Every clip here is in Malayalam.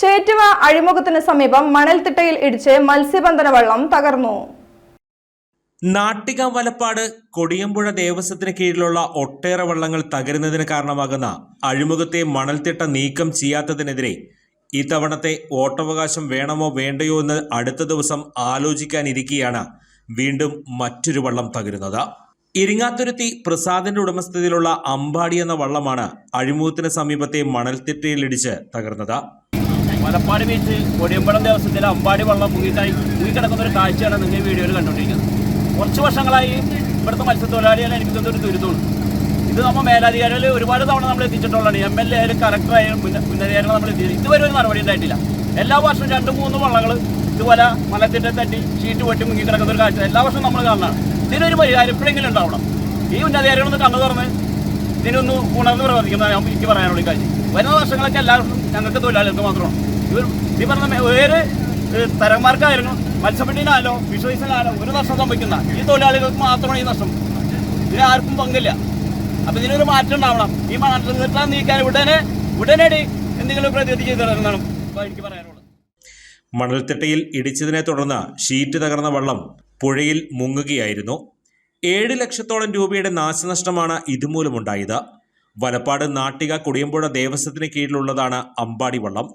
ചേറ്റുവ അഴിമുഖത്തിന് സമീപം മണൽത്തിട്ടയിൽ ഇടിച്ച് മത്സ്യബന്ധന വള്ളം തകർന്നു. നാട്ടിക വലപ്പാട് കൊടിയമ്പുഴ ദേവസ്വത്തിന് കീഴിലുള്ള ഒട്ടേറെ വള്ളങ്ങൾ തകരുന്നതിന് കാരണമാകുന്ന അഴിമുഖത്തെ മണൽത്തിട്ട നീക്കം ചെയ്യാത്തതിനെതിരെ ഇത്തവണത്തെ വോട്ടവകാശം വേണമോ വേണ്ടയോ എന്ന് അടുത്ത ദിവസം ആലോചിക്കാനിരിക്കെയാണ് വീണ്ടും മറ്റൊരു വള്ളം തകരുന്നത്. ഇരിങ്ങാത്തുരുത്തി പ്രസാദിന്റെ ഉടമസ്ഥതയിലുള്ള അമ്പാടി എന്ന വള്ളമാണ് അഴിമുഖത്തിന് സമീപത്തെ മണൽത്തിട്ടയിൽ മണൽത്തിട്ടയിലിടിച്ച് തകർന്നത്. മലപ്പാട് ബീച്ച് കൊടിയമ്പളം ദേവസ്വത്തിലെ അമ്പാടി വള്ളം മുങ്ങിക്കായി മുങ്ങിക്കിടക്കുന്ന ഒരു കാഴ്ചയാണ് നിങ്ങൾ ഈ വീഡിയോയിൽ കണ്ടുകൊണ്ടിരിക്കുന്നത്. കുറച്ച് വർഷങ്ങളായി ഇവിടുത്തെ മത്സ്യത്തൊഴിലാളികളെ എനിക്ക് ഒരു ദുരിതമാണ്. ഇത് നമ്മൾ മേലധികാരികൾ ഒരുപാട് തവണ നമ്മൾ എത്തിച്ചിട്ടുള്ളതാണ്. എം എൽ എ ആയാലും കലക്ടർ ആയാലും മുന്നധികാരികൾ നമ്മൾ എത്തിയത് ഇതുവരെ ഒരു നടപടി ഉണ്ടായിട്ടില്ല. എല്ലാ വർഷവും രണ്ട് മൂന്ന് വള്ളങ്ങൾ ഇതുപോലെ മലത്തിന്റെ തട്ടി ഷീറ്റ് പൊട്ടി മുങ്ങിക്കിടക്കുന്ന ഒരു കാഴ്ച എല്ലാ വർഷവും നമ്മൾ കാണുന്നതാണ്. ഇതിനൊരു പരിഹാരം എപ്പോഴെങ്കിലും ഉണ്ടാവണം. ഈ ഉന്നധികാരികളൊന്ന് കണ്ണു തുറന്ന് ഇതിനൊന്ന് ഉണർന്ന് പ്രവർത്തിക്കുന്നതാണ് എനിക്ക് പറയാനുള്ള കാര്യം. വരുന്ന വർഷങ്ങളൊക്കെ എല്ലാവർക്കും ഞങ്ങൾക്ക് തൊഴിലാളികൾക്ക് മാത്രമാണ്. ഇവർ ഈ പറഞ്ഞ വേറെ തരന്മാർക്കായിരുന്നു മത്സ്യബണ്ടിനാലോ വിശ്വസിച്ചാലോ ഒരു നഷ്ടം സംഭവിക്കുന്ന ഈ തൊഴിലാളികൾക്ക് മാത്രമാണ് ഈ നഷ്ടം. ഇതിന് ആർക്കും പങ്കില്ല. അപ്പൊ ഇതിനൊരു മാറ്റം ഉണ്ടാവണം. ഈ മാറ്റം നിർത്താൻ നീക്കാൻ ഉടനെ ഉടനടി എന്തെങ്കിലും പ്രതിവിധി ചെയ്തു തരണം എനിക്ക് പറയാനുള്ളത്. മണൽത്തിട്ടയിൽ ഇടിച്ചതിനെ തുടർന്ന് ഷീറ്റ് തകർന്ന വള്ളം പുഴയിൽ മുങ്ങുകയായിരുന്നു. ഏഴ് ലക്ഷത്തോളം രൂപയുടെ നാശനഷ്ടമാണ് ഇതുമൂലമുണ്ടായത്. വലപ്പാട് നാട്ടിക കുടിയമ്പുഴ ദേവസ്വത്തിന് കീഴിലുള്ളതാണ് അമ്പാടി വള്ളം.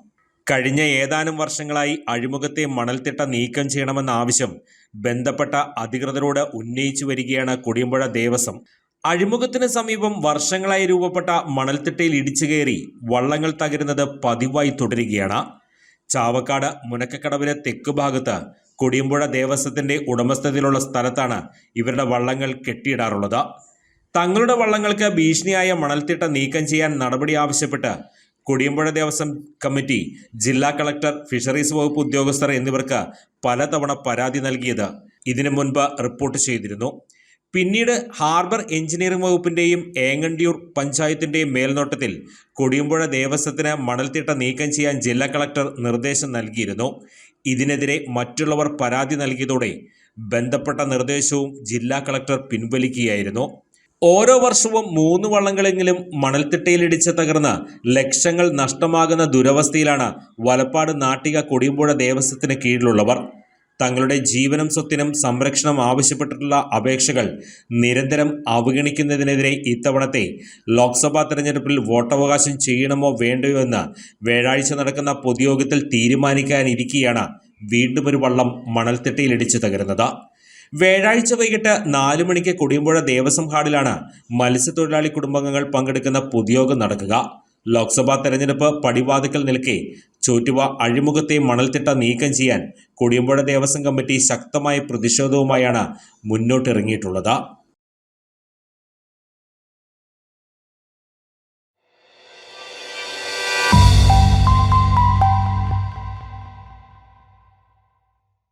കഴിഞ്ഞ ഏതാനും വർഷങ്ങളായി അഴിമുഖത്തെ മണൽത്തിട്ട നീക്കം ചെയ്യണമെന്ന ആവശ്യം ബന്ധപ്പെട്ട അധികൃതരോട് ഉന്നയിച്ചു വരികയാണ് കുടിയമ്പുഴ ദേവസ്വം. അഴിമുഖത്തിന് സമീപം വർഷങ്ങളായി രൂപപ്പെട്ട മണൽത്തിട്ടയിൽ ഇടിച്ചു കയറി വള്ളങ്ങൾ തകരുന്നത് പതിവായി തുടരുകയാണ്. ചാവക്കാട് മുനക്കക്കടവിലെ തെക്ക് ഭാഗത്ത് കൊടിയമ്പുഴ ദേവസ്വത്തിന്റെ ഉടമസ്ഥതയിലുള്ള സ്ഥലത്താണ് ഇവരുടെ വള്ളങ്ങൾ കെട്ടിയിടാറുള്ളത്. തങ്ങളുടെ വള്ളങ്ങൾക്ക് ഭീഷണിയായ മണൽത്തിട്ട നീക്കം ചെയ്യാൻ നടപടി ആവശ്യപ്പെട്ട് കൊടിയമ്പുഴ ദേവസ്വം കമ്മിറ്റി ജില്ലാ കളക്ടർ ഫിഷറീസ് വകുപ്പ് ഉദ്യോഗസ്ഥർ എന്നിവർക്ക് പലതവണ പരാതി നൽകിയത് ഇതിനു മുൻപ് റിപ്പോർട്ട് ചെയ്തിരുന്നു. പിന്നീട് ഹാർബർ എഞ്ചിനീയറിംഗ് വകുപ്പിന്റെയും ഏങ്ങണ്ടിയൂർ പഞ്ചായത്തിന്റെയും മേൽനോട്ടത്തിൽ കൊടിയമ്പുഴ ദേവസ്വത്തിന് മണൽത്തിട്ട നീക്കം ചെയ്യാൻ ജില്ലാ കളക്ടർ നിർദ്ദേശം നൽകിയിരുന്നു. ഇതിനെതിരെ മറ്റുള്ളവർ പരാതി നൽകിയതോടെ ബന്ധപ്പെട്ട നിർദ്ദേശവും ജില്ലാ കളക്ടർ പിൻവലിക്കുകയായിരുന്നു. ഓരോ വർഷവും മൂന്ന് വള്ളങ്ങളെങ്കിലും മണൽത്തിട്ടയിലിടിച്ച് തകർന്ന് ലക്ഷങ്ങൾ നഷ്ടമാകുന്ന ദുരവസ്ഥയിലാണ് വലപ്പാട് നാട്ടിക കൊടിയമ്പുഴ ദേവസ്വത്തിന് കീഴിലുള്ളവർ. തങ്ങളുടെ ജീവനും സ്വത്തിനും സംരക്ഷണം ആവശ്യപ്പെട്ടിട്ടുള്ള അപേക്ഷകൾ നിരന്തരം അവഗണിക്കുന്നതിനെതിരെ ഇത്തവണത്തെ ലോക്സഭാ തെരഞ്ഞെടുപ്പിൽ വോട്ടവകാശം ചെയ്യണമോ വേണ്ടയോ എന്ന് വ്യാഴാഴ്ച നടക്കുന്ന പൊതുയോഗത്തിൽ തീരുമാനിക്കാനിരിക്കെയാണ് വീണ്ടും ഒരു വള്ളം മണൽത്തിട്ടയിലിടിച്ച് തകരുന്നത്. വ്യാഴാഴ്ച വൈകിട്ട് നാലു മണിക്ക് കുടിയമ്പുഴ ദേവസ്വം ഹാളിലാണ് മത്സ്യത്തൊഴിലാളി കുടുംബാംഗങ്ങൾ പങ്കെടുക്കുന്ന പൊതുയോഗം നടക്കുക. ലോക്സഭാ തെരഞ്ഞെടുപ്പ് പടിവാതിക്കൽ നിൽക്കെ ചോറ്റുവ അഴിമുഖത്തെ മണൽത്തിട്ട നീക്കം ചെയ്യാൻ കുടിയമ്പുഴ ദേവസ്വം കമ്മിറ്റി ശക്തമായ പ്രതിഷേധവുമായാണ് മുന്നോട്ടിറങ്ങിയിട്ടുള്ളത്.